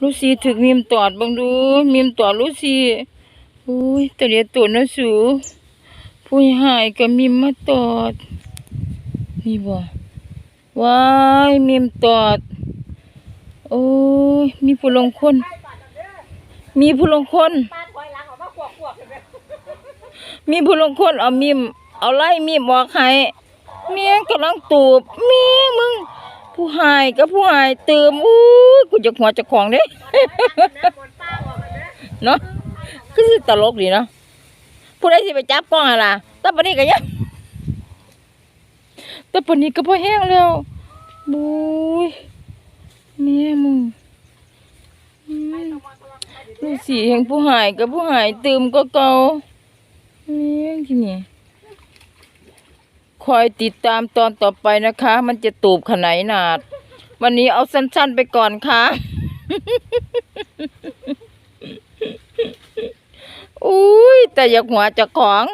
ลูซีถึกมีมตอดบังดู มีมตอดลูซีอุ้ยแต่เดี๋ยวตัวนะสูผู้หายก็มีมมาตอด นี่บ่ว้ายมีมตอด โอ้ยมีผู้ลงคน มีผู้ลงคน มีผู้ลงคนเอามีม เอาไล่มีมออกให้เมียกำลังตูบเมียมึง ผู้หายกับผู้หายเติมอู้กูจะหัวจะของเด้เนาะคือตลกดีเนาะผู้ใดสิไปจับกล้องอะล่ะต่ปนี้ก็ยังต่ปนี้ก็พอแห้งแล้วบุยแม่มึงอืมดูสิแห่งผู้หายกับผู้หายเติมก็เก่าแม่งที่นี่ คอยติดตามตอนต่อไปนะคะ มันจะตูบขนาดหนาด วันนี้เอาสั้นๆไปก่อนค่ะอุ้ยแต่อยากหัวจะของ